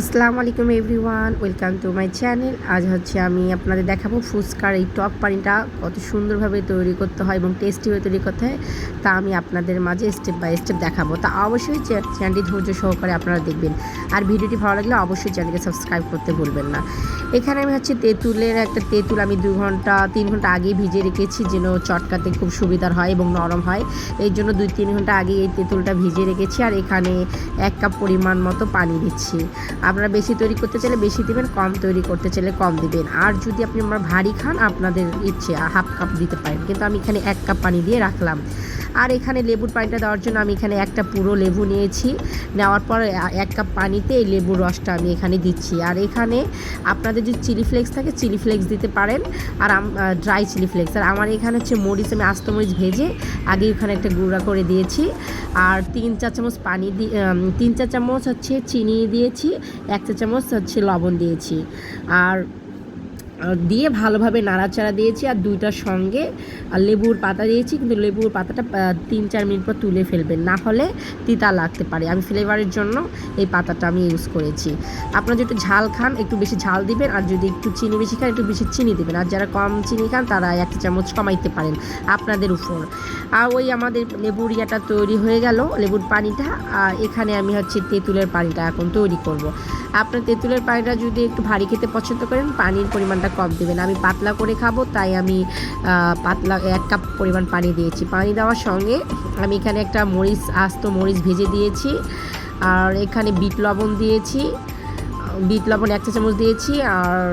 আসসালামু আলাইকুম everyone, welcome to my channel. আজ হচ্ছে আমি আপনাদের দেখাবো ফুচকার এই টক পানিটা কত সুন্দরভাবে তৈরি করতে হয় এবং টেস্টিভাবে তৈরি করতে হয়, তা আমি আপনাদের মাঝে স্টেপ বাই স্টেপ দেখাবো। তা অবশ্যই চ্যা- চ্যানেলটি ধৈর্য সহকারে আপনারা দেখবেন। আর ভিডিওটি ভালো লাগলে অবশ্যই চ্যানেলকে সাবস্ক্রাইব করতে ভুলবেন না। এখানে আমি হচ্ছে তেঁতুলের একটা তেঁতুল আমি দু ঘণ্টা, তিন ঘণ্টা আগে ভিজে রেখেছি যেন চটকাতে খুব সুবিধার হয় এবং নরম হয়। এই জন্য দুই তিন ঘণ্টা আগে এই তেঁতুলটা ভিজে রেখেছি আর এখানে এক কাপ পরিমাণ মতো পানি দিচ্ছি। আপনারা বেশি তৈরি করতে চাইলে বেশি দিবেন, কম তৈরি করতে চাইলে কম দিবেন। আর যদি আপনি আমরা ভারী খান, আপনাদের ইচ্ছে, হাফ কাপ দিতে পারেন। কিন্তু আমি এখানে এক কাপ পানি দিয়ে রাখলাম। আর এখানে লেবুর পানিটা দেওয়ার জন্য আমি এখানে একটা পুরো লেবু নিয়েছি। নেওয়ার পর এক কাপ পানিতে এই লেবুর রসটা আমি এখানে দিচ্ছি। আর এখানে আপনাদের যদি চিলি ফ্লেক্স থাকে, চিলি ফ্লেক্স দিতে পারেন। আর ড্রাই চিলি ফ্লেক্স। আর আমার এখানে হচ্ছে মরিচ, আমি আস্ত মরিচ ভেজে আগে ওখানে একটা গুঁড়া করে দিয়েছি। আর তিন চা চামচ পানি দিয়ে তিন চা চামচ হচ্ছে চিনি দিয়েছি, এক চা চামচ হচ্ছে লবণ দিয়েছি। আর আর দিয়ে ভালোভাবে নাড়াচাড়া দিয়েছি, আর দুইটার সঙ্গে, আর লেবুর পাতা দিয়েছি, কিন্তু লেবুর পাতাটা তিন চার মিনিট পর তুলে ফেলবেন। না হলে তিতা লাগতে পারে। আমি ফ্লেভারের জন্য এই পাতাটা আমি ইউজ করেছি। আপনারা যদি ঝাল খান, একটু বেশি ঝাল দিবেন, আর যদি একটু চিনি বেশি খান, একটু বেশি চিনি দেবেন। আর যারা কম চিনি খান, তারা এক চামচ কমাইতে পারেন আপনাদের উপর। আর ওই আমাদের লেবুর ইয়াটা তৈরি হয়ে গেল, লেবুর পানিটা, আর এখানে আমি হচ্ছে তেঁতুলের পানিটা এখন তৈরি করব। আপনার তেঁতুলের পানিটা যদি একটু ভারী খেতে পছন্দ করেন, পানির পরিমাণটা কম দেবেন। আমি পাতলা করে খাব, তাই আমি পাতলা এক কাপ পরিমাণ পানি দিয়েছি। পানি দেওয়ার সঙ্গে আমি এখানে একটা মরিচ, আস্ত মরিচ ভেজে দিয়েছি। আর এখানে বিট লবণ দিয়েছি। বিট লবণ এক চামচ দিয়েছি, আর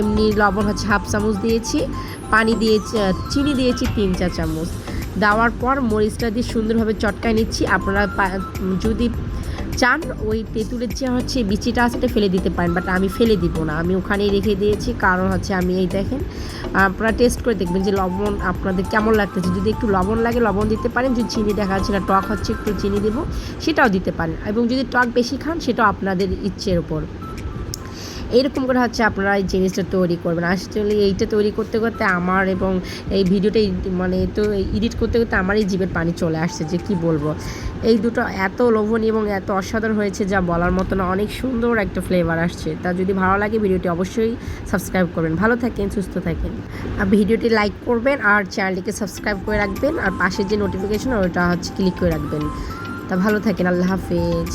এমনি লবণ হচ্ছে হাফ চামচ দিয়েছি। পানি দিয়েছি চিনি দিয়েছি তিন চা চামচ। দেওয়ার পর মরিচটা দিয়ে সুন্দরভাবে চটকায় নিচ্ছি। আপনারা যদি চান, ওই তেঁতুলের যে হচ্ছে বিচিটা আছে এটা ফেলে দিতে পারেন বাট আমি ফেলে দিব না। আমি ওখানেই রেখে দিয়েছি, কারণ হচ্ছে আমি এই দেখেন, আপনারা টেস্ট করে দেখবেন যে লবণ আপনাদের কেমন লাগতেছে। যদি একটু লবণ লাগে, লবণ দিতে পারেন, যদি চিনি দেখা যাচ্ছে না, টক হচ্ছে একটু চিনি দেবো, সেটাও দিতে পারেন। এবং যদি টক বেশি খান, সেটাও আপনাদের ইচ্ছের ওপর এইরকম করে হচ্ছে আপনারা এই জিনিসটা তৈরি করবেন। আসলে এইটা তৈরি করতে করতে আমার এবং এই ভিডিওটা মানে তো এডিট করতে করতে আমারই জীবের পানি চলে আসছে যে কি বলব? এই দুটো এত লোভনীয় এবং এত অসাধারণ হয়েছে যা বলার মতো না, অনেক সুন্দর একটা ফ্লেভার আসছে। তা যদি ভালো লাগে ভিডিওটি অবশ্যই সাবস্ক্রাইব করবেন। ভালো থাকেন, সুস্থ থাকেন। আর ভিডিওটি লাইক করবেন আর চ্যানেলটিকে সাবস্ক্রাইব করে রাখবেন আর পাশে যে নোটিফিকেশন ওটা হচ্ছে ক্লিক করে রাখবেন। তা ভালো থাকেন, আল্লাহ হাফেজ।